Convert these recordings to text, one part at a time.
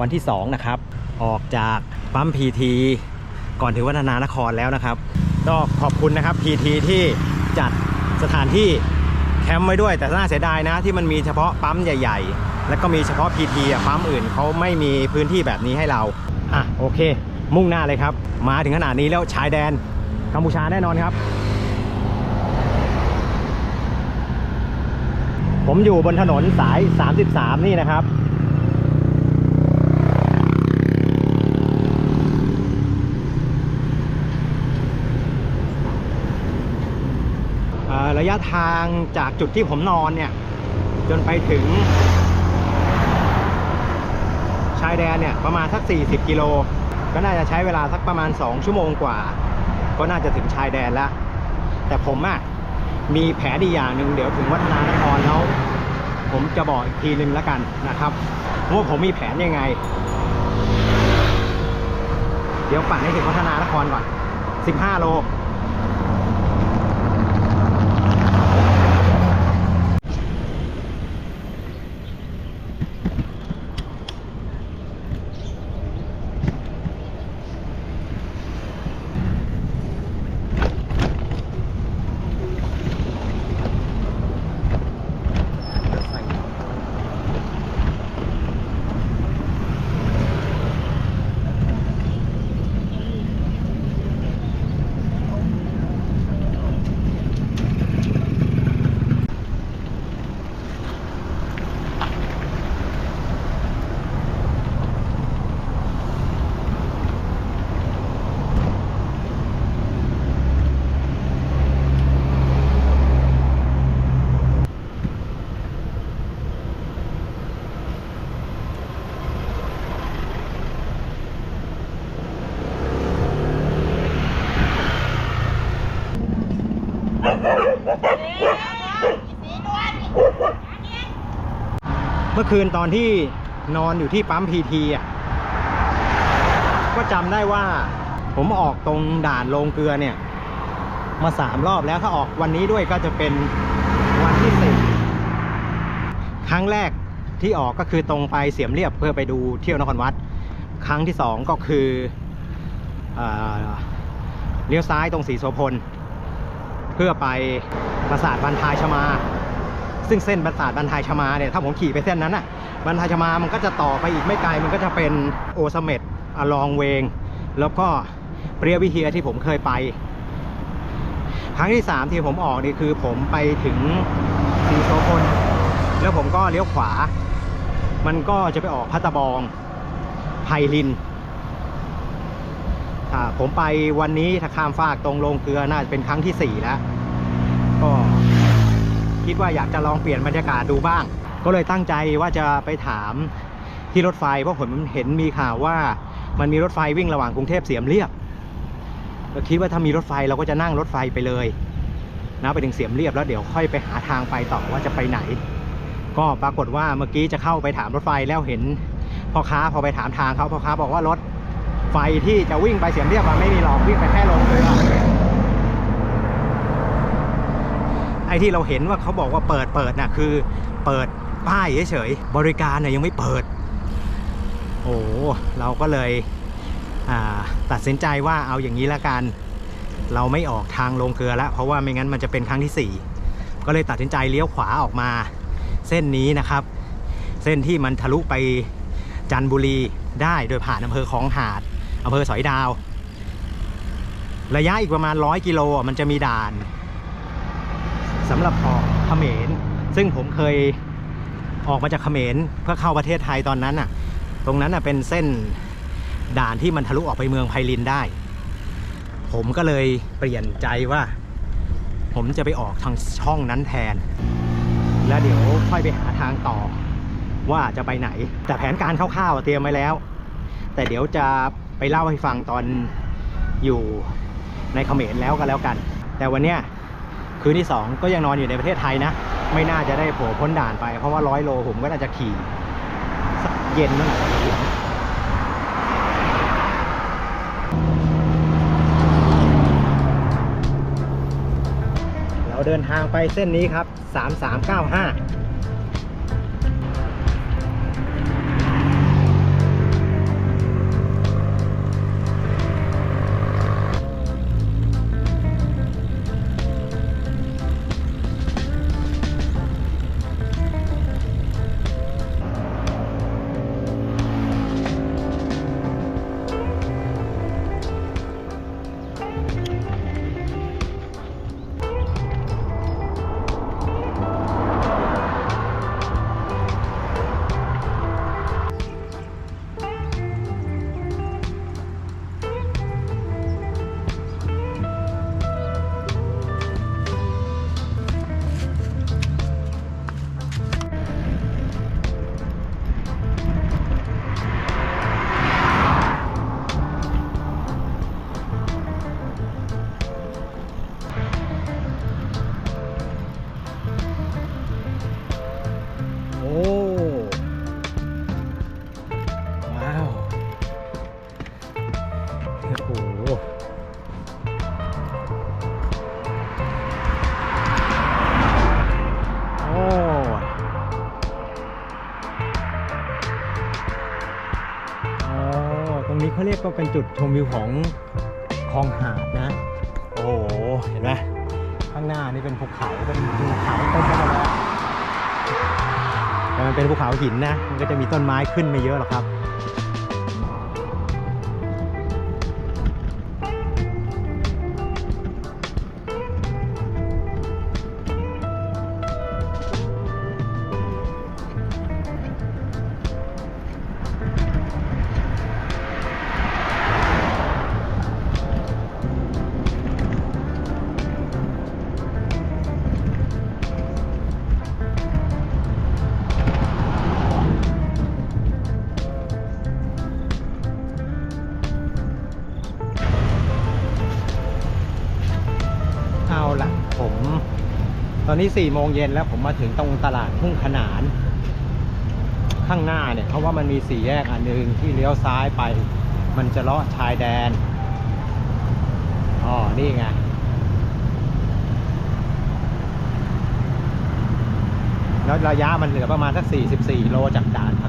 วันที่ 2 นะครับ ออกจากปั๊มพีทีก่อนถึงวัฒนานครแล้วนะครับก็ขอบคุณนะครับพีทีที่จัดสถานที่แคมป์ไว้ด้วยแต่น่าเสียดายนะที่มันมีเฉพาะปั๊มใหญ่ ๆ แล้วก็มีเฉพาะพีทีปั๊มอื่นเขาไม่มีพื้นที่แบบนี้ให้เราอะโอเค มุ่งหน้าเลยครับ มาถึงขนาดนี้แล้วชายแดนกัมพูชาแน่นอนครับ ผมอยู่บนถนนสาย 33 นี่นะครับ เอ่อ ระยะทางจากจุดที่ผมนอนเนี่ย จนไปถึง ชายแดนเนี่ย ประมาณสัก 40 กิโล ก็น่าจะใช้เวลาสักประมาณ 2 ชั่วโมงกว่า ก็น่าจะถึงชายแดนแล้วแต่ผมอะมีแผนอีกอย่างหนึ่งเดี๋ยวถึงวัฒนานครแล้วผมจะบอกอีกทีนึงแล้วกันนะครับว่าผมมีแผนยังไง เดี๋ยวปั่นให้ถึงวัฒนานครก่อน 15 โล คืนตอนที่นอนอยู่ที่ปั๊มพีทีอะ ก็จำได้ว่า ผมออกตรงด่านโรงเกลือเนี่ย มาสามรอบแล้วถ้าออกวันนี้ด้วยก็จะเป็นวันที่สี่ครั้งแรกที่ออกก็คือตรงไปเสียมเรียบเพื่อไปดูเที่ยวนครวัด ครั้งที่สองก็คือเอเลี้ยวซ้ายตรงสีโสพล เพื่อไปปราสาทบันทายชมา ซึ่งเส้นปราสาทบันทายชมาเนี่ยถ้าผมขี่ไปเส้นนั้นน่ะบันทายชมามันก็จะต่อไปอีกไม่ไกลมันก็จะเป็นโอสเมดอลองเวง แล้วก็เปรียวิเฮียที่ผมเคยไป ครั้งที่สามที่ผมออกนี่คือผมไปถึงสีโสพลแล้วผมก็เลี้ยวขวา มันก็จะไปออกพัตตะบองไพลินผมไปวันนี้ถ้าข้ามฟากตรงลงเกลือน่าจะเป็นครั้งที่สี่แล้ว คิดว่าอยากจะลองเปลี่ยนบรรยากาศดูบ้าง ก็เลยตั้งใจว่าจะไปถามที่รถไฟ เพราะผมเห็นมีข่าวว่ามันมีรถไฟวิ่งระหว่างกรุงเทพเสียมเรียบก็คิดว่าถ้ามีรถไฟเราก็จะนั่งรถไฟไปเลยนะไปถึงเสียมเรียบแล้วเดี๋ยวค่อยไปหาทางไปต่อว่าจะไปไหน ก็ปรากฏว่าเมื่อกี้จะเข้าไปถามรถไฟแล้วเห็นพ่อค้าพอไปถามทางเขาพ่อค้าบอกว่ารถไฟที่จะวิ่งไปเสียมเรียบมันไม่มีหรอกวิ่งไปแค่ลงเรือ ไอ้ที่เราเห็นว่าเขาบอกว่าเปิดเปิดน่ะคือเปิดป้ายเฉยๆบริการเนี่ยยังไม่เปิด โอ้เราก็เลยตัดสินใจว่าเอาอย่างนี้ละกัน เราไม่ออกทางลงเกลือแล้วเพราะว่าไม่งั้นมันจะเป็นครั้งที่ 4 ก็เลยตัดสินใจเลี้ยวขวาออกมา เส้นนี้นะครับ เส้นที่มันทะลุไปจันทบุรีได้โดยผ่านอำเภอคลองหาดอำเภอสอยดาว ระยะอีกประมาณ 100 กิโลมันจะมีด่าน สำหรับออกเขมร ซึ่งผมเคยออกมาจากเขมรเพื่อเข้าประเทศไทยตอนนั้นน่ะ ตรงนั้นน่ะเป็นเส้นด่านที่มันทะลุออกไปเมืองไพลินได้ ผมก็เลยเปลี่ยนใจว่า ผมจะไปออกทางช่องนั้นแทน แล้วเดี๋ยวค่อยไปหาทางต่อ ว่าจะไปไหน แต่แผนการคร่าวๆเตรียมไว้แล้ว แต่เดี๋ยวจะไปเล่าให้ฟังตอนอยู่ในเขมรแล้วก็แล้วกัน แต่วันเนี้ย คืนที่ 2 ก็ยังนอนอยู่ในประเทศไทยนะ ไม่น่าจะได้โผล่พ้นด่านไป เพราะว่าร้อยโลผมก็น่าจะขี่สักเย็นนั่นแหละเราเดินทางไปเส้นนี้ครับ 3395 เขาเรียกว่าเป็นจุดชมวิวของคลองหาดนะ โอ้โห เห็นไหมข้างหน้านี่เป็นภูเขาเป็นภูเขาเต็มไปหมดเลยแต่มันเป็นภูเขาหินนะ มันก็จะมีต้นไม้ขึ้นไม่เยอะหรอกครับ ตอนนี้4ี่โมงเย็นแล้วผมมาถึงตรงตลาดทุ่งขนาน ข้างหน้าเนี่ยเพราะว่ามันมีสี่แยกอันหนึ่งที่เลี้ยวซ้ายไป มันจะเลาะชายแดนอ๋อนี่ไงแล้วระยะมันเหลือประมาณสัก 44 โลจากด่านพั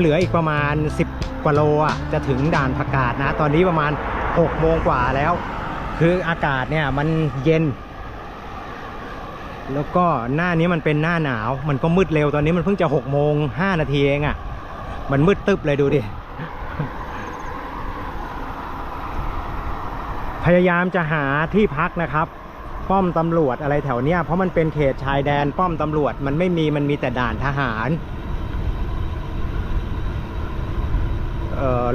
เหลืออีกประมาณ 10กว่าโลอะจะถึงด่านผักกาดนะ ตอนนี้ประมาณ6โมงกว่าแล้ว คืออากาศเนี่ยมันเย็น แล้วก็หน้านี้มันเป็นหน้าหนาว มันก็มืดเร็วตอนนี้มันเพิ่งจะ6โมง5นาทีเองอะ มันมืดตึ๊บเลยดูดิพยายามจะหาที่พักนะครับ ป้อมตำรวจอะไรแถวเนี้ยเพราะมันเป็นเขตชายแดนป้อมตำรวจมันไม่มีมันมีแต่ด่านทหาร เอ่อ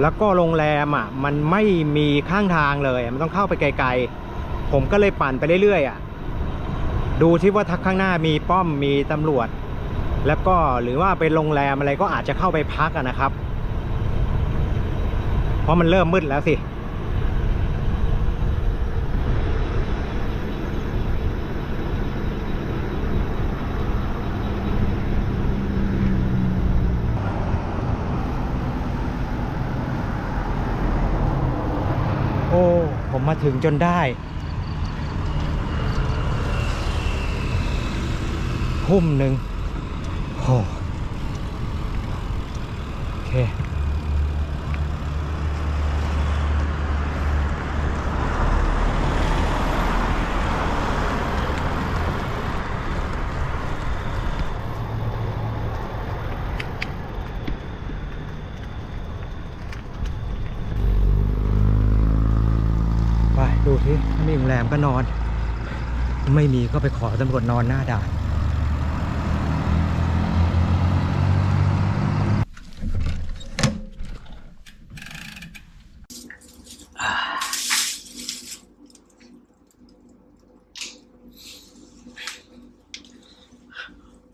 แล้วก็โรงแรมอะมันไม่มีข้างทางเลย มันต้องเข้าไปไกลๆ ผมก็เลยปั่นไปเรื่อยๆอะดูที่ว่าทักข้างหน้ามีป้อมมีตำรวจ แล้วก็หรือว่าเป็นโรงแรมอะไรก็อาจจะเข้าไปพักะนะครับ เพราะมันเริ่มมืดแล้วสิ โอ้ ผ มาถึงจนได้ ทุ่มหนึ่งโอ้โอเค ไป ดูที่ถ้ามีโรงแรมก็นอน ไม่มีก็ไปขอตำรวจนอนหน้าด่าน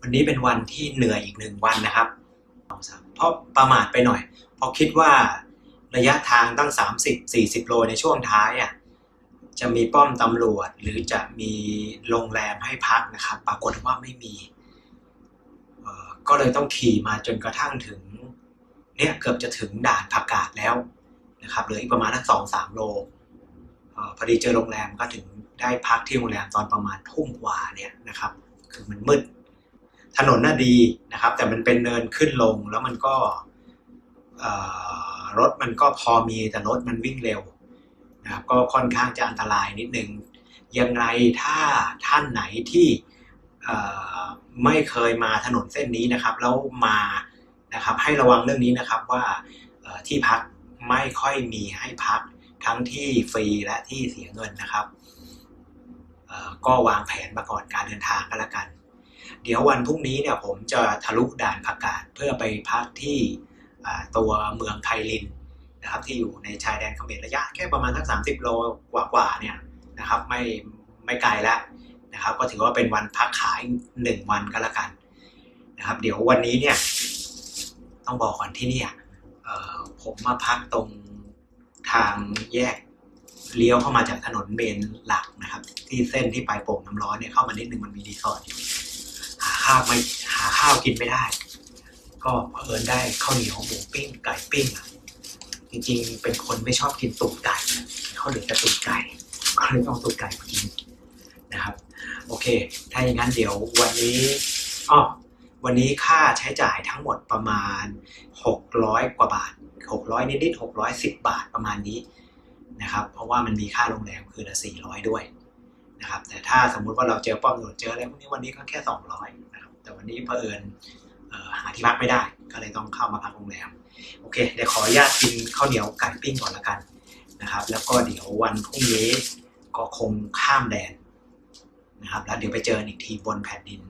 วันนี้เป็นวันที่เหนื่อยอีกหนึ่งวันนะครับเพราะประมาทไปหน่อย เพราะคิดว่าระยะทางตั้ง 30-40 โลในช่วงท้ายอะ จะมีป้อมตำรวจ หรือจะมีโรงแรมให้พักนะครับ ปรากฏว่าไม่มี ก็เลยต้องขี่มาจนกระทั่งถึงเนี่ยเกือบจะถึงด่านผักกาดแล้วนะครับเหลืออีกประมาณทั้งสองสามโลออพอดีเจอโรงแรมก็ถึงได้พักที่โรงแรมตอนประมาณทุ่มกว่าเนี่ยนะครับ คือมันมืดถนนน่ะดีนะครับ แต่มันเป็นเนินขึ้นลงแล้วมันก็รถมันก็พอมีแต่รถมันวิ่งเร็ว นะครับก็ค่อนข้างจะอันตรายนิดนึงยังไงถ้าท่านไหนที่ไม่เคยมาถนนเส้นนี้นะครับ แล้วมานะครับให้ระวังเรื่องนี้นะครับว่าที่พักไม่ค่อยมีให้พักทั้งที่ฟรีและที่เสียเงินนะครับก็วางแผนมาก่อนการเดินทางก็แล้วกัน เดี๋ยววันพรุ่งนี้เนี่ยผมจะทะลุด่านผักกาดเพื่อไปพักที่ตัวเมืองไพลิน นะครับที่อยู่ในชายแดนเขมรระยะแค่ประมาณสัก30 โลกว่าๆเนี่ยนะครับไม่ไม่ไกลแล้วนะครับก็ถือว่าเป็นวันพักขายหนึ่งวันก็แล้วกันนะครับเดี๋ยววันนี้เนี่ยต้องบอกก่อนที่นี่ผมมาพักตรงทางแยกเลี้ยวเข้ามาจากถนนเมนหลักนะครับ ที่เส้นที่ไปโป่งน้ำร้อนเนี่ยเข้ามานิดนึงมันมีรีสอร์ทอยู่หาข้าวไม่หาข้าวกินไม่ได้ ก็เผอิญได้ข้าวเหนียวหมูปิ้งไก่ปิ้งอะ จริงๆ เป็นคนไม่ชอบกินตูดไก่เขาเหลือแต่ตูดไก่ก็เลยต้องตูดไก่มากินนะครับ โอเค ถ้าอย่างนั้นเดี๋ยววันนี้อ๋อวันนี้ค่าใช้จ่ายทั้งหมดประมาณ 600 กว่าบาท 600 นิดๆ610 บาทประมาณนี้นะครับ เพราะว่ามันมีค่าโรงแรมคือละ400 ด้วยนะครับ แต่ถ้าสมมุติว่าเราเจอป้อมตำรวจเจออะไรพวกนี้วันนี้ก็แค่ 200นะครับ แต่วันนี้เผอิญ หาที่พักไม่ได้ ก็เลยต้องเข้ามาพักโรงแรม โอเค เดี๋ยวขออนุญาตกินข้าวเหนียวไก่ปิ้งก่อนละกันนะครับ แล้วก็เดี๋ยววันพรุ่งนี้ก็คงข้ามแดนนะครับ แล้วเดี๋ยวไปเจออีกทีบนแผ่นดิน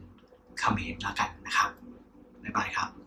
เขมรละกันนะครับบ๊ายบายครับ